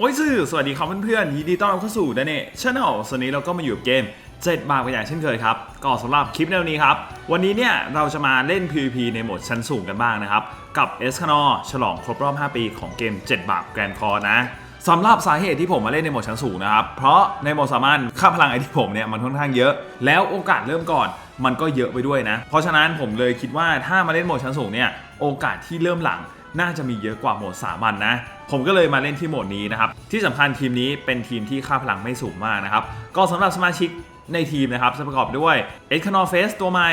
โอ้ยสื่อสวัสดีครับเพื่อนๆยินดีต้อนรับเข้าสู่ดนเน่ชาแนลวันนี้เราก็มาอยู่กับเกม 7 บาทกันอย่างเช่นเคยครับ ก็สำหรับคลิปแนวันนี้ครับ วันนี้เนี่ยเราจะมาเล่น PVP ในโหมดชั้นสูงกันบ้างนะครับ กับเอสคานอฉลองครบรอบ 5 ปีของเกม 7 บาทแกรนคอร์นะสำหรับสาเหตุที่ผมมาเล่นในโหมดชั้นสูงนะครับ เพราะในโหมดสามัญค่าพลังไอที่ผมเนี่ยมันค่อนข้างเยอะ แล้วโอกาสเริ่มก่อนมันก็เยอะไปด้วยนะ เพราะฉะนั้นผมเลยคิดว่าถ้ามาเล่นโหมดชั้นสูงเนี่ยโอกาสที่เริ่มหลัง น่าจะมีเยอะกว่าโหมดสามัญนนะ ผมก็เลยมาเล่นที่โหมดนี้นะครับ ที่สำคัญทีมนี้เป็นทีมที่ค่าพลังไม่สูงมากนะครับ ก็สำหรับสมาชิกในทีมนะครับจะประกอบด้วยเอ็กคานอเฟสตัวใหม่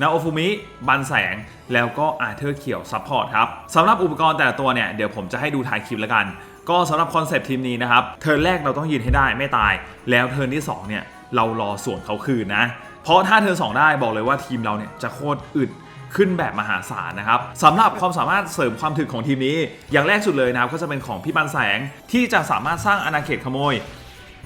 นาโอฟูมิ บันแสง แล้วก็อาเธอร์เขียวซัพพอร์ตครับสำหรับอุปกรณ์แต่ละตัวเนี่ย เดี๋ยวผมจะให้ดูท้ายคลิปแล้วกัน ก็สำหรับคอนเซปต์ทีมนี้นะครับ เทิร์นแรกเราต้องยืนให้ได้ไม่ตาย แล้วเทิร์นที่สองเนี่ย เรารอส่วนเขาคืนนะ เพราะถ้าเทิร์นสองได้บอกเลยว่าทีมเราเนี่ยจะโคตรอึด ขึ้นแบบมหาศาลนะครับสำหรับความสามารถเสริมความถึกของทีมนี้ อย่างแรกสุดเลยนะครับก็จะเป็นของพี่ปันแสงที่จะสามารถสร้างอาณาเขตขโมย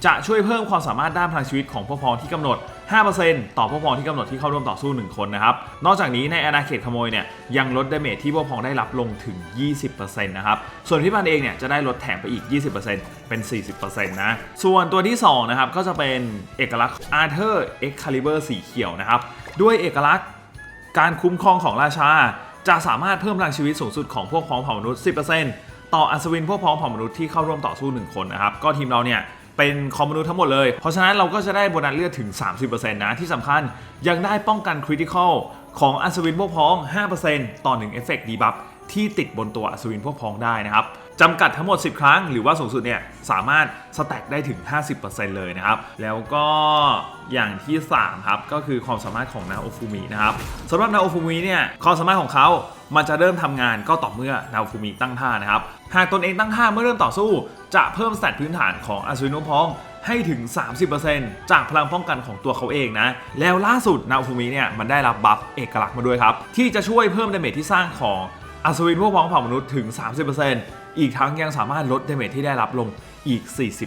จะช่วยเพิ่มความสามารถด้านพลังชีวิตของพวกพ้องที่กำหนด 5%ต่อพวกพ้องที่กำหนดที่เข้าร่วมต่อสู้ 1 คนนะครับ นอกจากนี้ในอาณาเขตขโมยเนี่ยยังลดดาเมจที่พวกพ้องได้รับลงถึง 20%นะครับ ส่วนพี่ปันเองเนี่ยจะได้ลดแถมไปอีก 20%เป็น 40%นะ ส่วนตัวที่สองนะครับก็จะเป็นเอกลักษณ์ Arthur Excalibur สีเขียวนะครับด้วยเอกลักษณ์ การคุ้มครองของราชา จะสามารถเพิ่มพลังชีวิตสูงสุดของพวกพ้องเผ่ามนุษย์ 10%ต่ออัศวินพวกพ้องเผ่ามนุษย์ที่เข้าร่วมต่อสู้ 1 คนนะครับ ก็ทีมเราเนี่ยเป็นคอมมนุษย์ทั้งหมดเลย เพราะฉะนั้นเราก็จะได้โบนัสเลือดถึง 30%นะ ที่สำคัญยังได้ป้องกันคริติคอลของอัศวินพวกพ้อง 5%ต่อ1เอฟเฟกต์ดีบัฟที่ติดบนตัวอัศวินพวกพ้องได้นะครับ จำกัดทั้งหมด 10 ครั้ง หรือว่าสูงสุดเนี่ยสามารถสแต็กได้ถึง 50%เลยนะครับ แล้วก็อย่างที่ 3 ครับ ก็คือความสามารถของนาโอฟูมินะครับสำหรับนาโอฟูมิเนี่ยความสามารถของเขามันจะเริ่มทำงานก็ต่อเมื่อนาโอฟูมิตั้งท่านะครับ หากตนเองตั้งท่าเมื่อเริ่มต่อสู้ จะเพิ่มสแตทพื้นฐานของอัศวินพวกพ้องให้ถึง 30%จากพลังป้องกันของตัวเขาเองนะ แล้วล่าสุดนาโอฟูมิเนี่ยมันได้รับบัฟเอกลักษณ์มาด้วยครับ ที่จะช่วยเพิ่มดาเมจที่สร้างของอัศวินพวกพ้องเผ่ามนุษย์ถึง 30% อีกทั้งยังสามารถลดเดเมจที่ได้รับลงอีก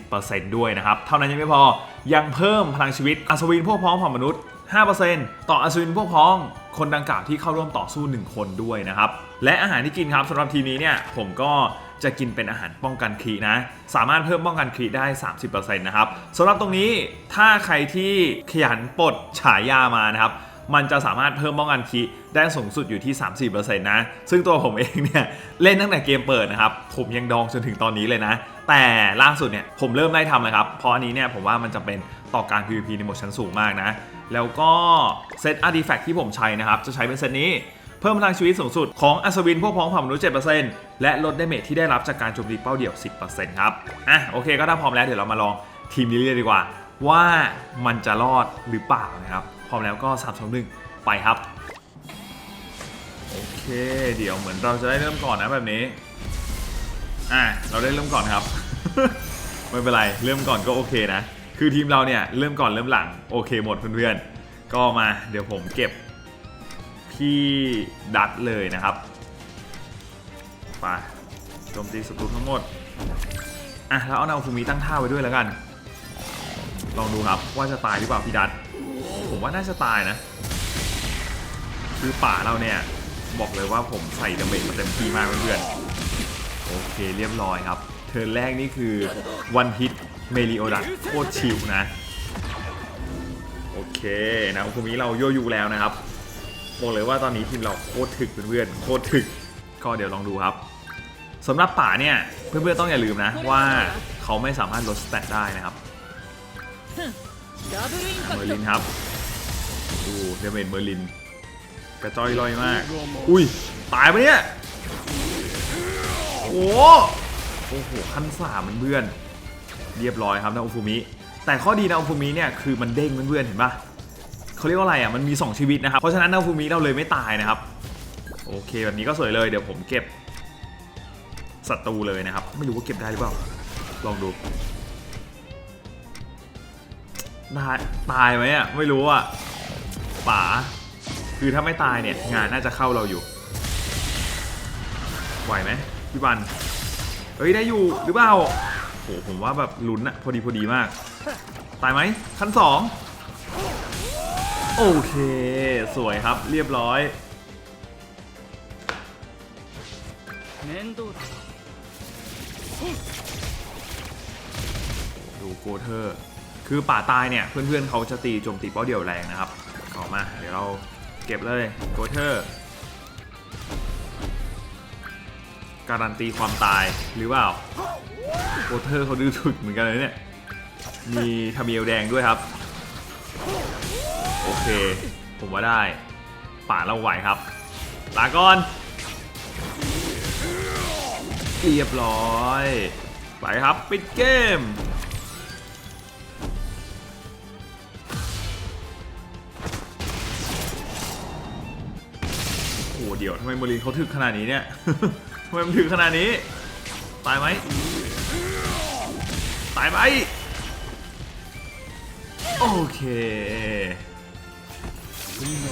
40%ด้วยนะครับ เท่านั้นยังไม่พอยังเพิ่มพลังชีวิตอัศวินพวกพ้องเผ่ามนุษย์ 5%ต่ออัศวินพวกพ้องคนดังกล่าวที่เข้าร่วมต่อสู้ 1 คนด้วยนะครับ และอาหารที่กินครับสำหรับทีมนี้เนี่ยผมก็จะกินเป็นอาหารป้องกันครีนะ สามารถเพิ่มป้องกันครีได้ 30%นะครับสำหรับตรงนี้ถ้าใครที่ขยันปลดฉายามานะครับ มันจะสามารถเพิ่มป้องกันคีได้สูงสุดอยู่ที่ 34%นะ ซึ่งตัวผมเองเนี่ยเล่นตั้งแต่เกมเปิดนะครับ ผมยังดองจนถึงตอนนี้เลยนะ แต่ล่าสุดเนี่ยผมเริ่มไล่ทำเลยครับ เพราะอันนี้เนี่ยผมว่ามันจะเป็นต่อการ PVP ในโหมดชั้นสูงมากนะ แล้วก็เซตอาร์ติแฟกที่ผมใช้นะครับ จะใช้เป็นเซตนี้เพิ่มพลังชีวิตสูงสุดของอัศวินพวกพ้องเผ่ามนุษย์7%และลดดาเมจที่ได้รับจากการโจมตีเป้าเดี่ยว 10%ครับอะโอเคก็ถ้าพร้อมแล้วเดี๋ยวเรามาลองทีมนี้เลยดีกว่า ว่ามันจะรอดหรือเปล่านะครับ พร้อมแล้วก็3 2 1ไปครับ โอเค เดี๋ยวเหมือนเราจะได้เริ่มก่อนนะแบบนี้ อะเราได้เริ่มก่อนครับ ไม่เป็นไร เริ่มก่อนก็โอเคนะ คือทีมเราเนี่ยเริ่มก่อนเริ่มหลังโอเคหมดเพื่อนๆ ก็มาเดี๋ยวผมเก็บพี่ดัตเลยนะครับไปโจมตีศัตรูทั้งหมด อะแล้วเอานาฟูมิตั้งท่าไว้ด้วยแล้วกัน ลองดูครับว่าจะตายหรือเปล่าพี่ดัต มว่าน่าจะตายนะ คือป่าเราเนี่ย บอกเลยว่าผมใส่ดาเมจมาเต็มที่มากเพื่อนโอเคเรียบร้อยครับ เทิร์นแรกนี่คือวันฮิตเมริโอดัสโคตรชิวนะ โอเคนะภูมิเราโยยูแล้วนะครับบอกเลยว่าตอนนี้ทีมเราโคตรถึกเพื่อนโคตรถึกก็เดี๋ยวลองดูครับสำหรับป่าเนี่ยเพื่อนๆต้องอย่าลืมนะว่าเขาไม่สามารถลดสเตทได้นะครับเมอร์ลินครับ ดูเดเมจเมอร์ลิน กระจอยลอยมาก อุ้ย ตายปะเนี่ย โอ้โหโอ้โหขั้นสามมันเพื่อน เรียบร้อยครับนาอุฟูมิ แต่ข้อดีนาอุฟูมิเนี่ยคือมันเด้งเพื่อนๆเห็นปะเขาเรียกว่าอะไรอะ มันมี 2 ชีวิตนะครับ เพราะฉะนั้นนาอุฟูมิเราเลยไม่ตายนะครับ โอเคแบบนี้ก็สวยเลย เดี๋ยวผมเก็บศัตรูเลยนะครับ ไม่รู้ว่าเก็บได้หรือเปล่า ลองดูได้ตายไหมอะ ไม่รู้อะ ป๋าคือถ้าไม่ตายเนี่ยงานน่าจะเข้าเราอยู่ ไหวไหมพี่บันเฮ้ยได้อยู่หรือเปล่าโหผมว่าแบบลุ้นอะพอดีพอดีมาก ตายไหมขั้นสองโอเค สวยครับเรียบร้อยดูโกเทอร์ คือป่าตายเนี่ย เพื่อนๆเขาจะตีโจมตีเป้าเดี่ยวแรงนะครับ ออกมา เดี๋ยวเราเก็บเลยโกเทอร์ การันตีความตายหรือเปล่าโกเทอร์เขาดื้อถึกเหมือนกันเลยเนี่ย มีทามิเอลแดงด้วยครับ โอเค ผมว่าได้ป่าเราไหวครับ ลาก่อน เรียบร้อย ไปครับ ปิดเกม เดี๋ยวทำไมโมลินเขาถึกขนาดนี้เนี่ย ทำไมมันถึกขนาดนี้ ตายไหม ตายไหม โอเค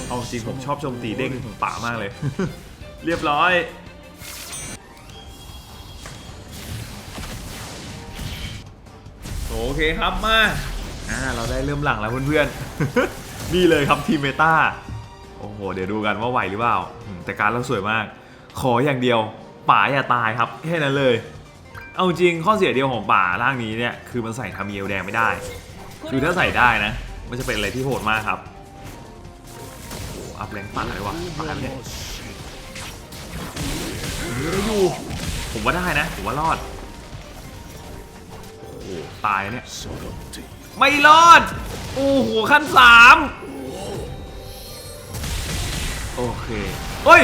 เอาจริงผมชอบโจมตีเด้งของป่ามากเลย เรียบร้อยโอเคครับมาอ่าเราได้เริ่มหลังแล้วเพื่อนๆ นี่เลยครับทีมเมตาโอ้โห เดี๋ยวดูกันว่าไหวหรือเปล่า แต่การเราสวยมาก ขออย่างเดียวป่าอย่าตายครับ แค่นั้นเลย เอาจริงข้อเสียเดียวของป่าร่างนี้เนี่ยคือมันใส่ทามีเอลแดงไม่ได้ คือถ้าใส่ได้นะ มันจะเป็นอะไรที่โหดมากครับโอ้โหอัพแรงป่าเลยว่ะป่าเนี่ยม่ได้อยู่ ผมว่าได้นะ ผมว่ารอด โอ้โหตายเนี่ย ไม่รอด โอ้โหขั้นสาม โอเคเฮ้ย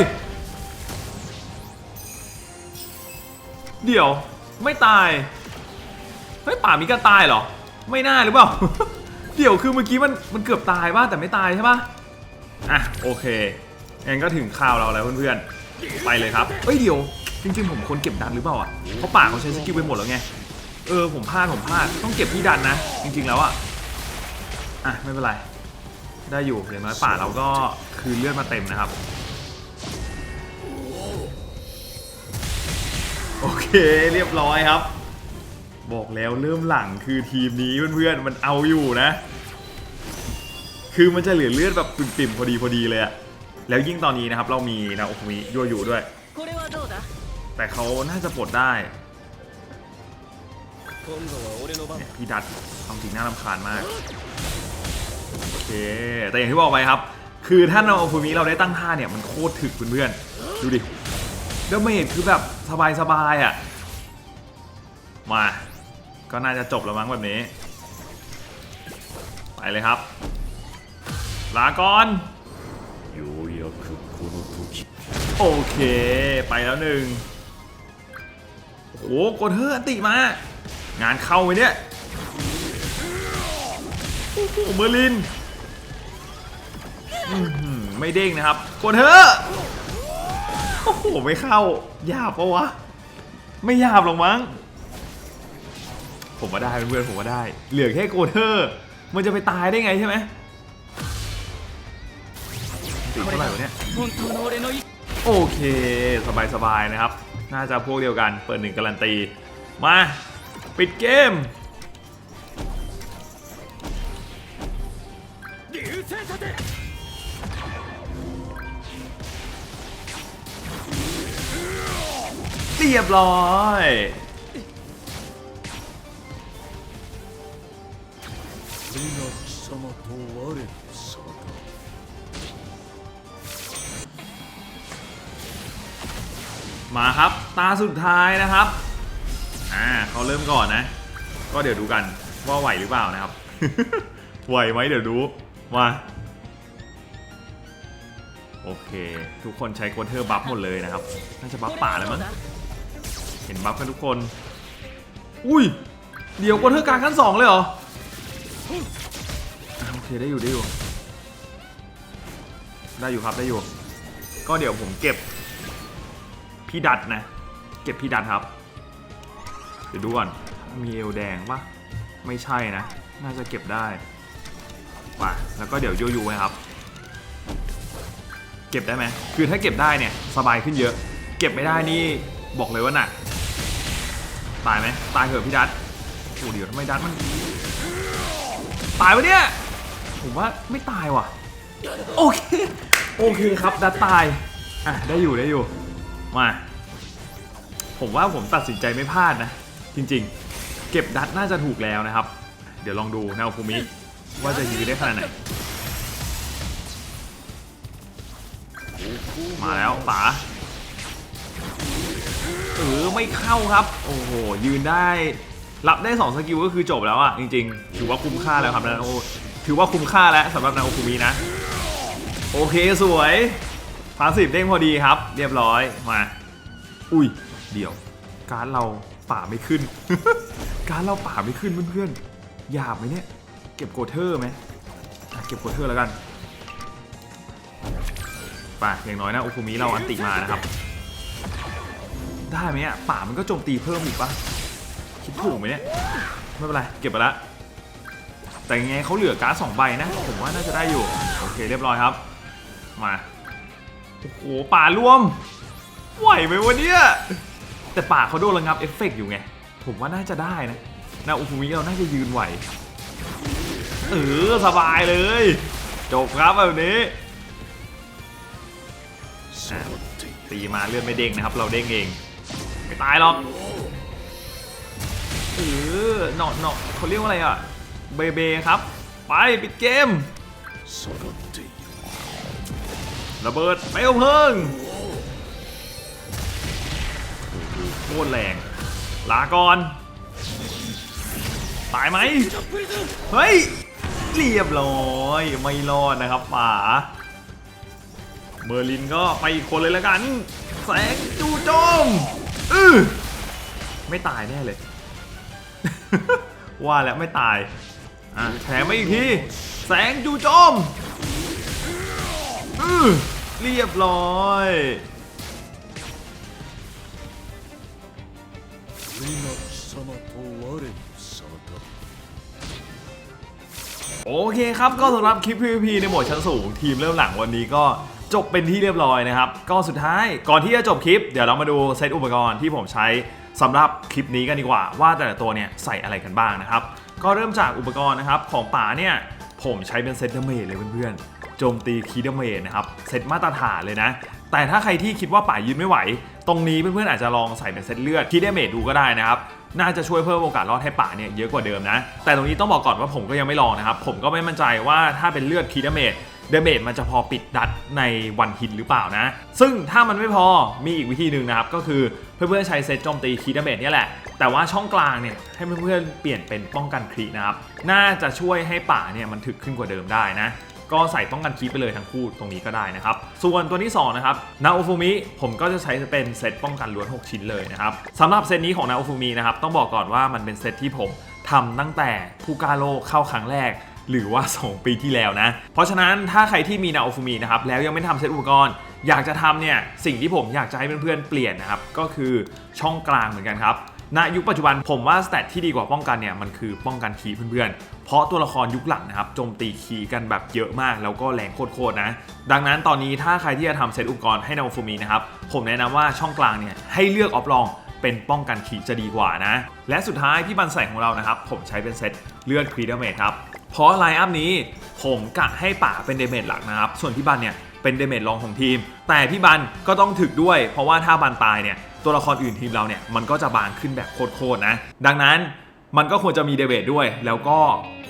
เดี๋ยวไม่ตาย เฮ้ยป่ามีการตายเหรอ ไม่น่าหรือเปล่า เดี๋ยวคือเมื่อกี้มันมันเกือบตายบ้างแต่ไม่ตายใช่ปะอะโอเคงั้นก็ถึงข่าวเราแล้วเพื่อนๆ ไปเลยครับเฮ้ยเดี๋ยว จริงๆ ผมควรเก็บดันหรือเปล่าอะ เพราะป่าเขาใช้สกิลไปหมดแล้วไง เออผมพลาดผมพลาดต้องเก็บที่ดันนะ จริงๆแล้วอะ อะไม่เป็นไร ได้อยู่อย่างน้อยป่าเราก็คือเลือดมาเต็มนะครับ โอเคเรียบร้อยครับ บอกแล้วเริ่มหลังคือทีมนี้เพื่อนๆมันเอาอยู่นะ คือมันจะเหลือเลือดแบบปิ่มๆพอดีพอดีเลยอะแล้วยิ่งตอนนี้นะครับเรามีนะโอคุมิยั่วยู่ด้วย แต่เขาน่าจะปลดได้พี่ดัดทำสิ่งน่าลำคาญมาก โอเค แต่อย่างที่บอกไปครับ คือถ้าเราฟูมิเราได้ตั้งท่าเนี่ยมันโคตรถึกเพื่อนๆ ดูดิดาเมจคือแบบสบายๆอะ มา ก็น่าจะจบแล้วมั้งแบบนี้ ไปเลยครับ ลาก่อนโอเค ไปแล้วหนึ่งโอ้โหกดเฮออัติมา งานเข้าไปเนี่ย เบอร์ลินไม่เด้งนะครับกดเถอะโอ้โหไม่เข้าหยาบปะวะ ไม่หยาบหรอกมั้ง ผมว่าได้เพื่อนผมว่าได้ เหลือแค่โกเทอร์ มันจะไปตายได้ไงใช่ไหมติดเท่าไหร่วะเนี่ยโอเค สบายๆนะครับ น่าจะพวกเดียวกัน เปิดหนึ่งการันตี มา ปิดเกม รียบร้อย มาครับตาสุดท้ายนะครับ อ่าเขาเริ่มก่อนนะ ก็เดี๋ยวดูกันว่าไหวหรือเปล่านะครับ ไหวไหมเดี๋ยวดูมาโอเค ทุกคนใช้โคเทอร์บัฟหมดเลยนะครับ น่าจะบัฟป่าแล้วมั้ง ห็นบัฟกันทุกคน อุ้ย เดี๋ยวกดเทอร์การขั้นสองเลยเหรอ โอเคได้อยู่ได้อยู่ ได้อยู่ครับได้อยู่ ก็เดี๋ยวผมเก็บพี่ดัดนะ เก็บพี่ดัดครับ เดี๋ยวดูก่อน มีเอลแดงปะไม่ใช่นะ น่าจะเก็บได้ไปแล้วก็เดี๋ยวโยยูไว้ครับ เก็บได้ไหม คือถ้าเก็บได้เนี่ย สบายขึ้นเยอะ เก็บไม่ได้นี่ บอกเลยว่าหนัก ตายไหมตายเถอะพี่ดัตโอ้เดี๋ยวทำไมดัตมัน ตายวะเนี่ย ผมว่าไม่ตายว่ะ โอเค โอเคครับดัตตาย อะ ได้อยู่ได้อยู่ มา ผมว่าผมตัดสินใจไม่พลาดนะ จริงๆ เก็บดัตน่าจะถูกแล้วนะครับ เดี๋ยวลองดูนาโอฟูมิว่าจะยื้อได้ขนาดไหน มาแล้วป๋า เออไม่เข้าครับ โอ้โหยืนได้รับได้ 2 สกิลก็คือจบแล้วอะ จริงๆ ถือว่าคุ้มค่าแล้วครับนาโอถือว่าคุ้มค่าแล้วสำหรับนาโอคุมินะ โอเคสวยพาสิบเด้งพอดีครับ เรียบร้อยมา อุ้ย เดี๋ยว การเราป่าไม่ขึ้น การเราป่าไม่ขึ้นเพื่อนๆหยาบไหมเนี่ย เก็บโกเทอร์ไหมอะเก็บโกเทอร์แล้วกันไป่ะอย่างน้อยนะโอคุมิเราอันติมานะครับ ได้ไหมอะป่ามันก็โจมตีเพิ่มอีกปะคิดถูกไหมเนี่ยไม่เป็นไรเก็บไปละแต่ยังไงเขาเหลือการ์ดสองใบนะ ผมว่าน่าจะได้อยู่ โอเคเรียบร้อยครับ มาโอ้โหป่ารวมไหวไหมวะเนี่ยแต่ป่าเขาโดนระงับเอฟเฟกอยู่ไง ผมว่าน่าจะได้นะนาอุคุมิเราน่าจะยืนไหวเออสบายเลย จบครับแบบนี้ตีมาเลื่อนไม่เด้งนะครับ เราเด้งเอง ไม่ตายหรอกเออเนาหนาเขาเรียกว่าอะไรอะ เบเบครับ ไปปิดเกมระเบิดไปลวเพลิงโคตรแรง ลาก่อน ตายไหม เฮ้ย เรียบร้อย ไม่รอดนะครับป่าเบอร์ลินก็ไปคนเลยแล้วกัน แสงจูโจงือไม่ตายแน่เลย ว่าแล้วไม่ตายแถมมาอีกที แสงจู่โจมอือเรียบร้อยโอเคครับก็สำหรับคลิป PVP ในโหมดชั้นสูง ทีมเริ่มหลังวันนี้ก็ จบเป็นที่เรียบร้อยนะครับ ก็สุดท้ายก่อนที่จะจบคลิป เดี๋ยวเรามาดูเซตอุปกรณ์ที่ผมใช้สำหรับคลิปนี้กันดีกว่า ว่าแต่ละตัวเนี่ยใส่อะไรกันบ้างนะครับ ก็เริ่มจากอุปกรณ์นะครับของป่าเนี่ยผมใช้เป็นเซตเดเมจเลยเพื่อนๆโจมตีคีเดเมจนะครับเซตมาตรฐานเลยนะ แต่ถ้าใครที่คิดว่าป่ายืนไม่ไหว ตรงนี้เพื่อนๆอาจจะลองใส่เป็นเซตเลือดคีเดเมจดูก็ได้นะครับน่าจะช่วยเพิ่มโอกาสรอดให้ป่าเนี่ยเยอะกว่าเดิมนะ แต่ตรงนี้ต้องบอกก่อนว่าผมก็ยังไม่ลองนะครับ ผมก็ไม่มั่นใจว่าถ้าเป็นเลือดคีเดเมจ เดเมจมันจะพอปิดดัดในวันฮิตหรือเปล่านะ ซึ่งถ้ามันไม่พอมีอีกวิธีหนึ่งนะครับ ก็คือเพื่อนๆใช้เซตโจมตีคีเดเมจเนี่ยแหละ แต่ว่าช่องกลางเนี่ยให้เพื่อนๆเปลี่ยนเป็นป้องกันครีนะครับ น่าจะช่วยให้ป่าเนี่ยมันถึกขึ้นกว่าเดิมได้นะก็ใส่ป้องกันคีไปเลยทั้งคู่ตรงนี้ก็ได้นะครับ ส่วนตัวที่ 2 นะครับนาโอฟูมิผมก็จะใช้เป็นเซตป้องกันล้วน 6 ชิ้นเลยนะครับสำหรับเซตนี้ของนาโอฟูมินะครับ ต้องบอกก่อนว่ามันเป็นเซตที่ผมทำตั้งแต่ผู้กาโลเข้าครั้งแรก หรือว่า 2 ปีที่แล้วนะ เพราะฉะนั้นถ้าใครที่มีนาโอฟูมินะครับแล้วยังไม่ทำเซตอุปกรณ์ อยากจะทำเนี่ยสิ่งที่ผมอยากจะให้เพื่อนๆเปลี่ยนนะครับก็คือช่องกลางเหมือนกันครับณยุคปัจจุบันผมว่าสเตตที่ดีกว่าป้องกันเนี่ยมันคือป้องกันคีย์เพื่อนๆ เพราะตัวละครยุคหลังนะครับโจมตีคีย์กันแบบเยอะมาก แล้วก็แรงโคตรๆนะ ดังนั้นตอนนี้ถ้าใครที่จะทำเซตอุปกรณ์ให้นาฟูมินะครับผมแนะนำว่าช่องกลางเนี่ยให้เลือกออฟลองเป็นป้องกันคีย์จะดีกว่านะ และสุดท้ายพี่บันใส่ของเรานะครับ ผมใช้เป็นเซตเลือดครีดเมทครับ เพราะไลน์อัพนี้ผมกะให้ป่าเป็นเดเมจหลักนะครับ ส่วนพี่บันเนี่ยเป็นเดเมจรองของทีม แต่พี่บันก็ต้องถึกด้วย เพราะว่าถ้าบันตายเนี่ยตัวละครอื่นทีมเราเนี่ยมันก็จะบางขึ้นแบบโคตรๆนะ ดังนั้นมันก็ควรจะมีเดเบตด้วย แล้วก็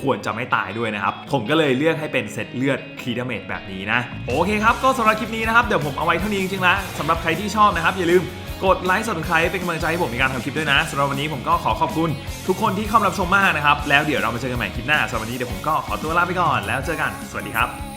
ควรจะไม่ตายด้วยนะครับ ผมก็เลยเลือกให้เป็นเซตเลือดคีดเมตแบบนี้นะ โอเคครับ ก็สำหรับคลิปนี้นะครับ เดี๋ยวผมเอาไว้เท่านี้จริงๆนะสำหรับใครที่ชอบนะครับ อย่าลืม กดไลค์สับสไครป์เป็นกำลังใจให้ผมในการทำคลิปด้วยนะสำหรับวันนี้ผมก็ขอขอบคุณทุกคนที่เข้ามารับชมมากนะครับ แล้วเดี๋ยวเรามาเจอกันใหม่คลิปหน้าสำหรับวันนี้เดี๋ยวผมก็ขอตัวลาไปก่อนแล้วเจอกันสวัสดีครับ